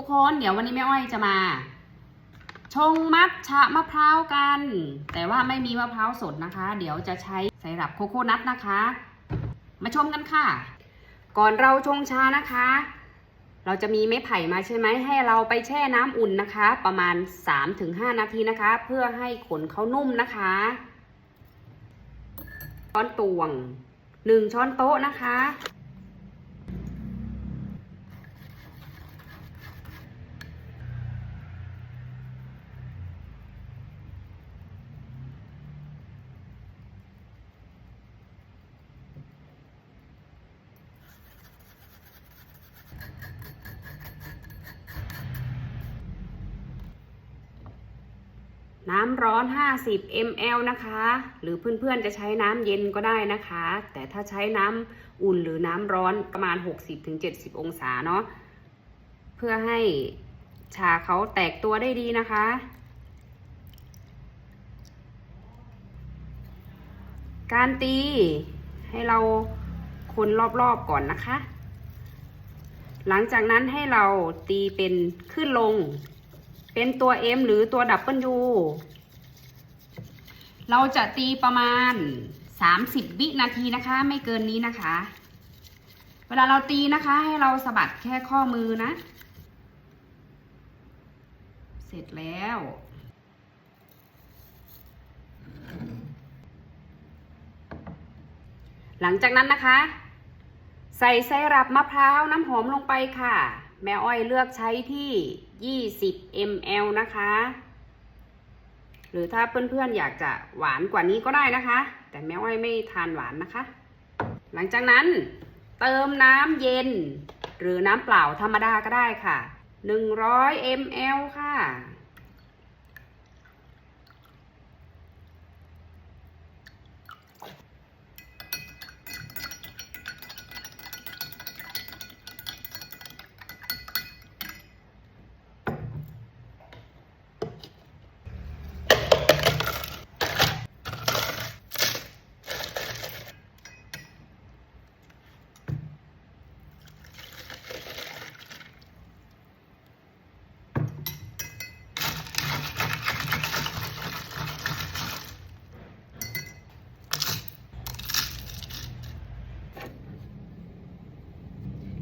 ทุกคนเดี๋ยววันนี้แม่อ้อยจะมา ชงมัทฉะมะพร้าวกัน แต่ว่าไม่มีมะพร้าวสดนะคะ เดี๋ยวจะใช้ไซรัปโคโคนัทนะคะ มาชมกันค่ะ ก่อนเราชงชานะคะ เราจะมีไม้ไผ่มาใช่ไหมให้เราไปแช่น้ำอุ่นนะคะ ประมาณ 3-5 นาทีนะคะ เพื่อให้ขนเขานุ่มนะคะช้อนตวง 1 ช้อนโต๊ะนะคะ น้ำร้อน 50 ml นะคะ หรือเพื่อนๆจะใช้น้ำเย็นก็ได้นะคะ แต่ถ้าใช้น้ำอุ่นหรือน้ำร้อนประมาณ 60-70 องศาเนาะ เพื่อให้ชาเขาแตกตัวได้ดีนะคะ การตีให้เราคนรอบๆก่อนนะคะ หลังจากนั้นให้เราตีเป็นขึ้นลง เป็นตัว M หรือตัว W เราจะตีประมาณ 30 วินาทีนะคะ ไม่เกินนี้นะคะ เวลาเราตีนะคะ ให้เราสะบัดแค่ข้อมือนะ เสร็จแล้วหลังจากนั้นนะคะ ใส่ไซรัปมะพร้าวน้ำหอมลงไปค่ะ แม่อ้อยเลือกใช้ที่ 20 ml นะคะ หรือถ้าเพื่อนๆอยากจะหวานกว่านี้ก็ได้นะคะ แต่แม่อ้อยไม่ทานหวานนะคะ หลังจากนั้นเติมน้ำเย็น หรือน้ำเปล่าธรรมดาก็ได้ค่ะ 100 ml ค่ะ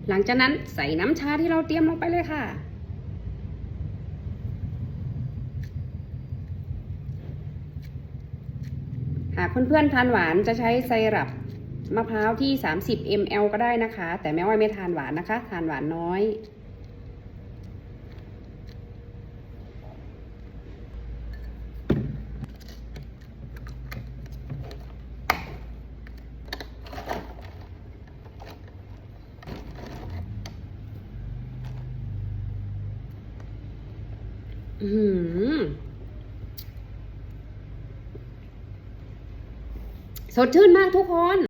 หลังจากนั้นใส่น้ำชาที่เราเตรียมลงไปเลยค่ะ หากเพื่อนๆทานหวานจะใช้ไซรัปมะพร้าวที่ 30 ml ก็ได้นะคะ แต่แม่อ้อยไม่ทานหวานนะคะ ทานหวานน้อย อืมสดชื่นมากทุกคน